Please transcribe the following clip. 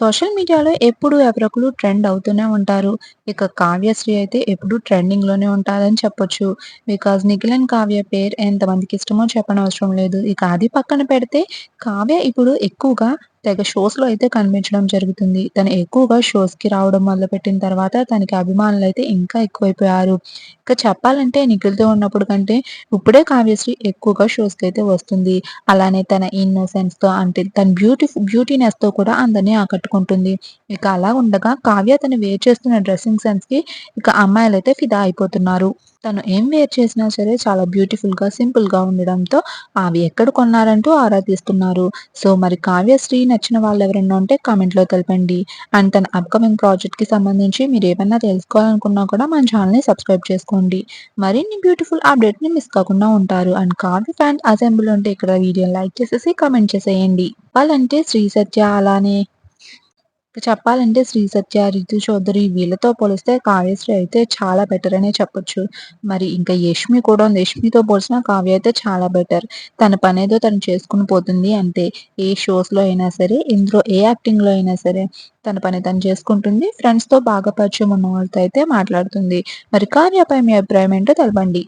Social మీడియాలో ఎప్పుడు ఎవరొకరు trend అవుతూనే ఉంటారు. ఇక కావ్యశ్రీ అయితే ఎప్పుడు ట్రెండింగ్‌లోనే ఉంటారని చెప్పొచ్చు. బికాజ్ నిఖిల్ అండ్ కావ్య పేరు ఎంతమందికి ఇష్టమో చెప్పనవసరం లేదు. ఇక అది పక్కన పెడితే కావ్య ఇప్పుడు ఎక్కువగా తెగ షోస్‌లో అయితే కనిపించడం జరుగుతుంది. తను ఎక్కువగా షోస్‌కి రావడం మొదలుపెట్టిన తర్వాత తనకి అభిమానులు అయితే ఇంకా ఎక్కువైపోయారు. ఇక చెప్పాలంటే నిఖిల్‌తో ఉన్నప్పుడు కంటే ఇప్పుడే కావ్యశ్రీ ఎక్కువగా షోస్‌కైతే వస్తుంది. అలానే తన ఇన్నోసెన్స్‌తో అంటే తన బ్యూటిఫ్ బ్యూటీనెస్‌తో కూడా అందరిని ఆకట్టుకుంటుంది. ఇక అలా ఉండగా కావ్య తను వేర్ చేస్తున్న డ్రెస్సింగ్ సెన్స్‌కి ఇక అమ్మాయిలు అయితే ఫిదా అయిపోతున్నారు. తను ఏం వేర్ చేసినా సరే చాలా బ్యూటిఫుల్‌గా, సింపుల్‌గా ఉండడంతో అవి ఎక్కడ కొన్నారంటూ ఆరా తీస్తున్నారు. సో మరి కావ్యశ్రీ నచ్చిన వాళ్ళు ఎవరన్నా ఉంటే కామెంట్‌లో తెలపండి. అండ్ తన అప్‌కమింగ్ ప్రాజెక్ట్‌కి సంబంధించి మీరు ఏమన్నా తెలుసుకోవాలనుకున్నా కూడా మన ఛానెల్‌ని సబ్స్క్రైబ్ చేసుకోండి. మరిన్ని బ్యూటిఫుల్ అప్డేట్‌ని మిస్ కాకుండా ఉంటారు. అండ్ కావ్య ఫ్యాన్ అసెంబ్లీ ఉంటే ఇక్కడ వీడియో లైక్ చేసేసి కామెంట్ చేసేయండి. వాళ్ళంటే శ్రీ సత్య అలానే చెప్పాలంటే శ్రీ సత్య, రితు చౌదరి వీళ్ళతో పోలిస్తే కావ్యశ్రీ అయితే చాలా బెటర్ అనే చెప్పొచ్చు. మరి ఇంకా యష్మి కూడా ఉంది. యష్మితో పోల్చినా కావ్య అయితే చాలా బెటర్. తన పనేదో తను చేసుకుని పోతుంది అంతే. ఏ షోస్‌లో అయినా సరే, ఇందులో ఏ యాక్టింగ్‌లో అయినా సరే తన పని తను చేసుకుంటుంది. ఫ్రెండ్స్‌తో బాగా పరిచయం ఉన్న వాళ్ళతో అయితే మాట్లాడుతుంది. మరి కావ్యపై మీ అభిప్రాయం ఏంటో తెలపండి.